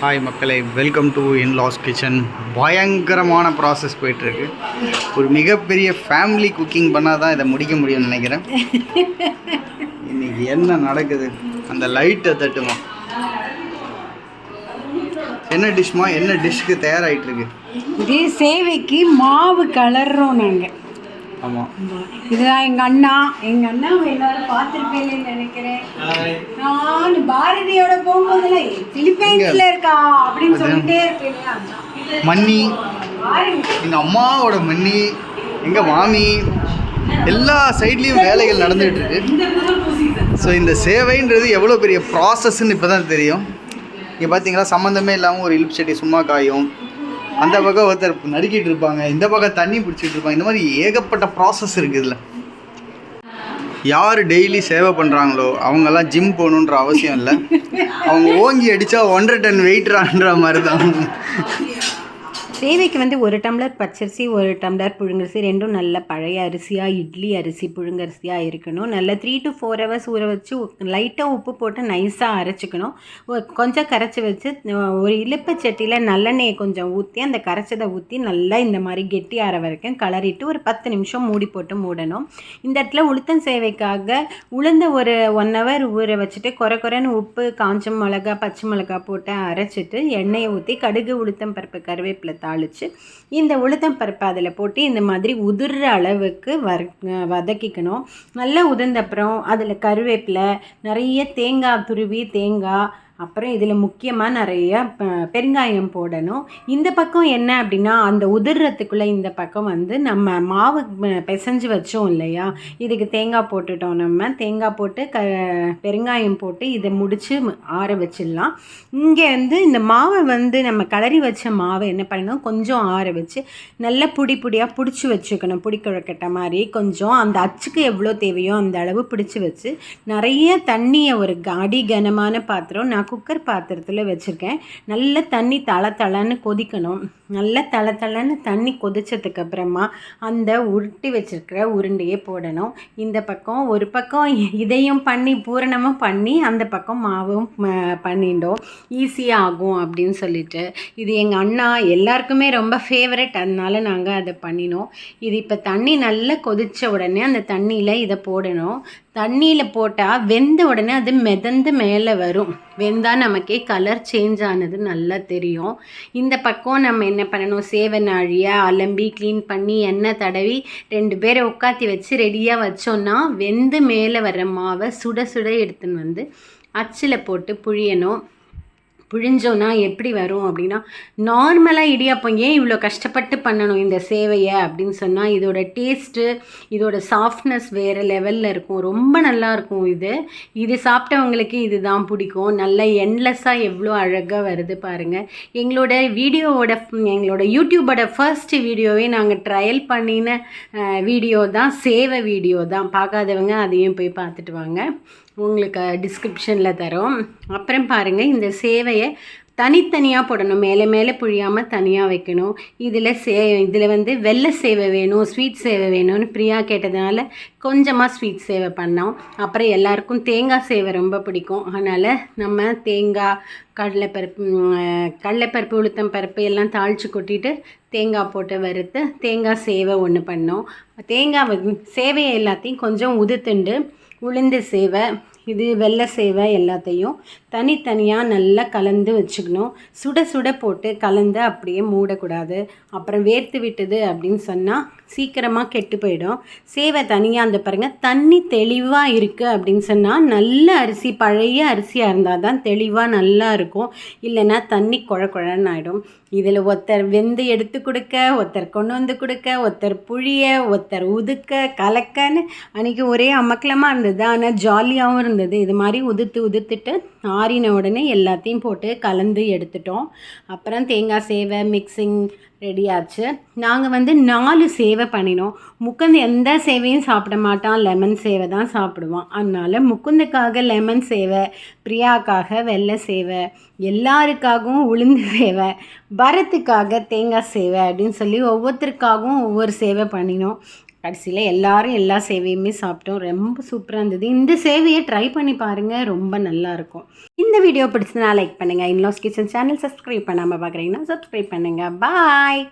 Hi மக்களை. Welcome to in-laws kitchen பயங்கரமான process போயிட்டுருக்கு. ஒரு மிகப்பெரிய ஃபேமிலி குக்கிங் பண்ணால் தான் இதை முடிக்க முடியும்னு நினைக்கிறேன். இன்றைக்கி என்ன நடக்குது? அந்த லைட்டை தட்டுமா? என்ன டிஷ்மா என்ன டிஷ்க்கு தயாராகிட்டு இருக்கு இது சேவைக்கு மாவு கலர்றோம் நாங்கள் ஆமாம் இதுதான் எங்கள் அண்ணா. எங்கள் அண்ணாவை எல்லாரும் பார்த்துருப்பேன்னு நினைக்கிறேன். நான் பாரதியோட போகும்போதுல பிலிப்பைன்ஸ்ல இருக்கா அப்படின்னு சொல்லிட்டே இருப்பேன் மன்னி. எங்கள் அம்மாவோட மன்னி. எங்கள் மாமி. எல்லா சைட்லேயும் வேலைகள் நடந்துகிட்டு இருக்கு. ஸோ இந்த சேவைன்றது எவ்வளோ பெரிய ப்ராசஸ்ன்னு இப்போ தான் தெரியும். இங்கே பார்த்தீங்களா சம்மந்தமே இல்லாமல் ஒரு இலிப் செடி சும்மா காயும். அந்த பக்கம் ஒருத்தர் நறுக்கிட்டு இருப்பாங்க இந்த பக்கம் தண்ணி பிடிச்சிட்டு இருப்பாங்க. இந்த மாதிரி ஏகப்பட்ட ப்ராசஸ் இருக்குது இதில். யார் டெய்லி சேவை பண்ணுறாங்களோ அவங்கெல்லாம் ஜிம் போகணுன்ற அவசியம் இல்லை. அவங்க ஓங்கி அடித்தா ஒன்றரை டன் வெயிட்றான்ற மாதிரி தான் சேவைக்கு வந்து ஒரு டம்ளர் பச்சரிசி ஒரு டம்ளர் புழுங்கரிசி ரெண்டும் நல்ல பழைய அரிசியாக இட்லி அரிசி புழுங்கரிசியாக இருக்கணும். நல்லா த்ரீ டு ஃபோர் ஹவர்ஸ் ஊற வச்சு லைட்டாக உப்பு போட்டு நைஸாக அரைச்சிக்கணும். ஒ- கொஞ்சம் கரைச்சி வச்சு ஒரு இலுப்பு சட்டியில் நல்லெண்ணெயை கொஞ்சம் ஊற்றி அந்த கரைச்சதை ஊற்றி நல்லா இந்த மாதிரி கெட்டி ஆற வரைக்கும் கலரிட்டு ஒரு பத்து நிமிஷம் மூடி போட்டு மூடணும். இந்த இடத்துல உளுத்தம் சேவைக்காக உளுந்த ஒரு ஒன் ஹவர் ஊற வச்சுட்டு குறை குறைன்னு உப்பு காஞ்ச மிளகா பச்சை மிளகா போட்டு அரைச்சிட்டு எண்ணெயை ஊற்றி கடுகு உளுத்தம் பருப்பு கருவேப்பிலை தாளித்து இந்த உளுத்தம் பருப்பை அதில் போட்டு இந்த மாதிரி உதிர்ற அளவுக்கு வர வதக்கிக்கணும். நல்லா உதிர்ந்த அப்புறம் அதில் கருவேப்பிலை நிறைய தேங்காய் துருவி தேங்காய் அப்புறம் இதில் முக்கியமாக நிறைய பெருங்காயம் போடணும். இந்த பக்கம் என்ன அப்படின்னா அந்த உதிர்றதுக்குள்ளே இந்த பக்கம் வந்து நம்ம மாவு பிசைஞ்சு வச்சோம் இல்லையா? இதுக்கு தேங்காய் போட்டுட்டோம் நம்ம. தேங்காய் போட்டு க பெருங்காயம் போட்டு இதை முடித்து ஆற வச்சிடலாம். இங்கே வந்து இந்த மாவை வந்து நம்ம கலரி வச்ச மாவை என்ன பண்ணணும்? கொஞ்சம் ஆற வச்சு நல்லா புடி புடியாக பிடிச்சி வச்சுக்கணும். புடி மாதிரி கொஞ்சம். அந்த அச்சுக்கு எவ்வளோ தேவையோ அந்த அளவு பிடிச்சி வச்சு நிறைய தண்ணியை ஒரு க- அடி கனமான பாத்திரம் நான் குக்கர் பாத்திரத்தில் வச்சுருக்கேன். நல்ல தண்ணி தள தளன்னு கொதிக்கணும். நல்ல தள தளன்னு தண்ணி கொதிச்சதுக்கு அப்புறமா அந்த உருட்டி வச்சுருக்கிற உருண்டையை போடணும். இந்த பக்கம் ஒரு பக்கம் இதையும் பண்ணி பூரணமும் பண்ணி அந்த பக்கம் மாவும் பண்ணிட்டோம் ஈஸியாக ஆகும் அப்படின்னு சொல்லிட்டு. இது எங்கள் அண்ணா எல்லாருக்குமே ரொம்ப ஃபேவரட் அதனால நாங்கள் அதை பண்ணினோம். இது இப்போ தண்ணி நல்லா கொதித்த உடனே அந்த தண்ணியில் இதை போடணும். தண்ணியில் போட்டால் வெந்த உடனே அது மிதந்து மேலே வரும். வெந்தால் நமக்கே கலர் சேஞ்ச் ஆனது நல்லா தெரியும். இந்த பக்கம் நம்ம என்ன பண்ணணும்? சேவனாழியை அலம்பி க்ளீன் பண்ணி எண்ணெய் தடவி ரெண்டு பேரை உட்காத்தி வச்சு ரெடியாக வச்சோன்னா வெந்து மேலே வர மாவை சுட சுட எடுத்துன்னு வந்து அச்சில் போட்டு புழியணும். புழிஞ்சோன்னா எப்படி வரும் அப்படின்னா நார்மலாக இடியாப்பம் ஏன் இவ்வளோ கஷ்டப்பட்டு பண்ணணும் இந்த சேவையை அப்படின்னு சொன்னால் இதோட டேஸ்ட்டு இதோட சாஃப்ட்னஸ் வேறு லெவலில் இருக்கும். ரொம்ப நல்லா இருக்கும் இது. இது சாப்பிட்டவங்களுக்கு இதுதான் பிடிக்கும். நல்ல எண்ட்லெஸ்ஸாக எவ்வளோ அழகாக வருது பாருங்கள் எங்களோட வீடியோவோட எங்களோட யூடியூபோட ஃபர்ஸ்ட் வீடியோவே நாங்கள் ட்ரையல் பண்ணின வீடியோ தான் சேவை வீடியோ தான் பார்க்காதவங்க அதையும் போய் பார்த்துட்டு வாங்க. உங்களுக்கு டிஸ்கிரிப்ஷனில் தரோம். அப்புறம் பாருங்கள் இந்த சேவையை தனித்தனியாக போடணும். மேலே மேலே புழியாமல் தனியாக வைக்கணும். இதில் சே இதில் வந்து வெள்ளை சேவை வேணும் ஸ்வீட் சேவை வேணும்னு பிரியா கேட்டதுனால கொஞ்சமாக ஸ்வீட் சேவை பண்ணோம். அப்புறம் எல்லாருக்கும் தேங்காய் சேவை ரொம்ப பிடிக்கும். அதனால் நம்ம தேங்காய் கடலைப்பருப்பு கடலைப்பருப்பு உளுத்தம் பருப்பு எல்லாம் தாளித்து கொட்டிட்டு தேங்காய் போட்டு வறுத்து தேங்காய் சேவை ஒன்று பண்ணோம். தேங்காய் வந்து- சேவையை எல்லாத்தையும் கொஞ்சம் உதுத்துண்டு உளுந்து சேவை இது வெள்ளை சேவை எல்லாத்தையும் தனித்தனியாக நல்லா கலந்து வச்சுக்கணும். சுட சுட போட்டு கலந்து அப்படியே மூடக்கூடாது. அப்புறம் வேர்த்து விட்டது அப்படின்னு சொன்னால் சீக்கிரமாக கெட்டு போயிடும். சேவை தனியாக அந்த பாருங்கள் தண்ணி தெளிவாக இருக்குது அப்படின்னு சொன்னால் நல்ல அரிசி பழைய அரிசியாக இருந்தால் தான் தெளிவாக நல்லா இருக்கும். இல்லைன்னா தண்ணி குழ குழன்னு ஆகிடும் இதில் ஒருத்தர் வெந்து எடுத்து கொடுக்க ஒருத்தர் கொண்டு வந்து கொடுக்க ஒருத்தர் புழிய ஒருத்தர் உதுக்க கலக்கன்னு அன்றைக்கி ஒரே அமக்கலமாக இருந்தது. ஆனால் ஜாலியாகவும் இருந்தது. இது மாதிரி உதுத்து உதுத்துட்டு ஆறின உடனே எல்லாத்தையும் போட்டு கலந்து எடுத்துட்டோம். அப்புறம் தேங்காய் சேவை மிக்சிங் ரெடியாச்சு. நாங்கள் வந்து நாலு சேவை பண்ணினோம். முக்குந்து எந்த சேவையும் சாப்பிட மாட்டான். லெமன் சேவை தான் சாப்பிடுவான். அதனால் முக்குந்துக்காக லெமன் சேவை பிரியாக்காக வெள்ளை சேவை எல்லாருக்காகவும் உளுந்து சேவை பரத்துக்காக தேங்காய் சேவை அப்படின்னு சொல்லி ஒவ்வொருத்தருக்காகவும் ஒவ்வொரு சேவை பண்ணினோம். கடைசியில் எல்லாரும் எல்லா சேவையுமே சாப்பிட்டோம். ரொம்ப சூப்பராக இருந்தது. இந்த சேவையை ட்ரை பண்ணி பாருங்கள் ரொம்ப நல்லாயிருக்கும் இந்த வீடியோ பிடிச்சதுனா லைக் பண்ணுங்கள் இன்லாஸ் கிச்சன் சேனல் சப்ஸ்கிரைப் பண்ணாமல் பார்க்குறீங்கன்னா சப்ஸ்கிரைப் பண்ணுங்கள் பாய்